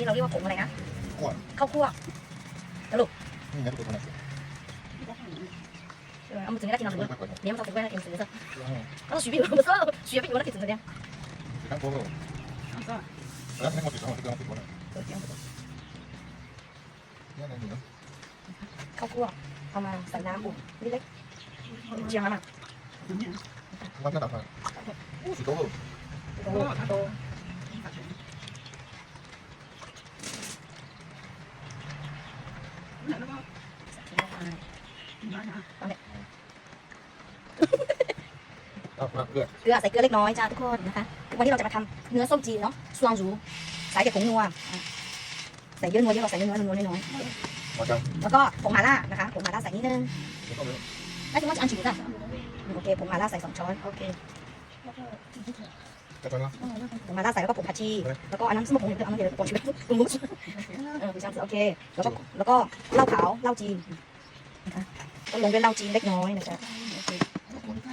ี้เราเรียกว่าผงอะไรนะขวดข้าวคั่วแล้วลูกนี่นะทุกคนนะเอามือถือได้กินเอาถือเดี๋ยวมันถือไม่ได้กินถือซะเอาชีวิตมันซะชีวิตมันกินถือเนี่ยข้างโต๊ะเราแล้วไดสิบสองสิบสองสิบวันนี่อะไรอยู่นข้าวคั่วเอามาใส่น้ำอุ่นนิดเล็กเจียงน้ำอะวันนั้นอะสิบโต๊ะสิบโต๊ เกลือใส่เกลือเล็กน้อยจ้าทุกคนนะคะ วันนี้เราจะมาทำเนื้อส้มจีนเนาะซวงจูใส่แต่ผงนัวใส่เยอะนัวเยอะเราใส่เยอะนัวนัวน้อยพอจังแล้วก็ผงมาล่านะคะผงมาล่าใส่นิดนึงน่ถึงว่าจะอันจิ๋วจ้ะโอเคผงมาล่าใส่สองช้อนโอเคผงมาล่าใส่แล้วก็ผงผักชีแล้วก็อันนั้นซึ่งผงเดี๋ยวเอาเดี๋ยวผงชีวิตโอเคแล้วก็แล้วก็เหล้าขาวเหล้าจีน ก็ลงด้วยเหล้าจีนเล็กน้อยนะจ๊ะ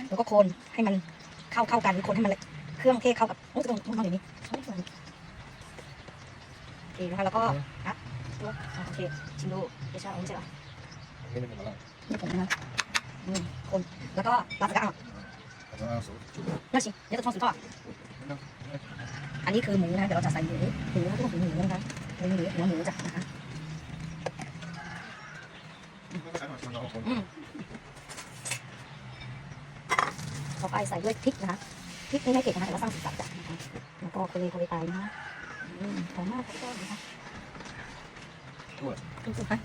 แล้วก็คนให้มันเข้าเข้ากันคนให้มันเครื่องเทศเข้ากับโอ้งตรงมุ้งตรงอย่างนี้โอเคนะคะแล้วก็อะโอเคชิมดูเดี๋ยวจะเอาไม่ใช่หรอไม่ได้เป็นไรผมนะอืมคนแล้วก็รับประกันน่าชิเดี๋ยวจะทองสุดท้อดอันนี้คือหมูนะเดี๋ยวเราจะใส่หมูหมูทุกคนหมูนะคะหมูหมูหัวหมูจ้ะนะคะ อืาไปใส่ด้วยพริกนะคะพริกนี่ไม่เผ็ดนะแต่ว่าสร้างสีสันจ้ะแล้วก็โคเลโคเลตายนะคะอืหอมมากครับพี่นะคะถั่วดูสิคะ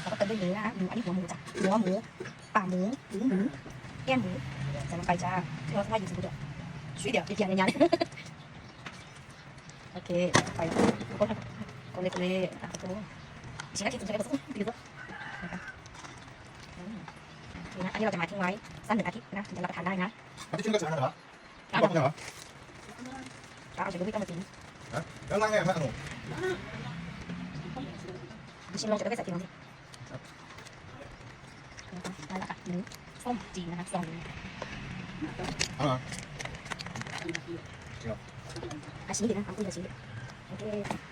แล้วก็เติมด้วยเนื้อนะคะหมูอันนี้หัวหมูจ้ะเนื้อหมูป่าหมูหูหมูแก้มหมูใส่ลงไปจ้าที่เราใส่อยู่สมุดเดียวช่วยเดี๋ยวเดี๋ยวเดี๋ยวเดี๋ยวโอเคไปแล้ว โอเล็กอเล่อะโอ้เชนะคิดถึงเช้ะก็สู้ดวยนดคะนี่นะอันนี้เราจะมาทิ้งไว้สั้นหนึ่งอาทิตย์นะถึงจะรับประทานได้นะอาทิตย์ชิ้นก็ใช้นะเหรอบอกเหรอเอาเฉยๆไม่ต้องมากินแล้วนั่งไงมาหนูชิมลงจะได้ใส่กินลงสิได้ละค่ะเนื้อส้มจีนนะคะซองนี้เอาละอาชีพนะทำกุ้งอาชีพโอเค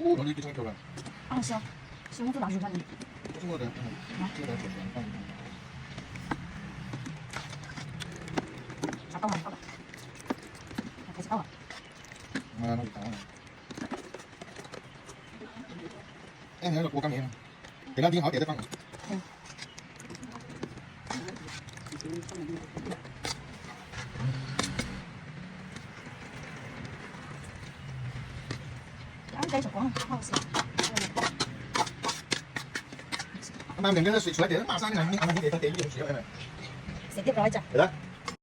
我们那边车了。啊，行，行，我就拿出来。不是我的，嗯，这个手上放一放。啊，到了，到了，开始到了。啊，那就到了。哎，你那个锅干没了？给他钉好，点再放。嗯。慢慢点，那个水出来点，马上来。慢慢点，它点一点水。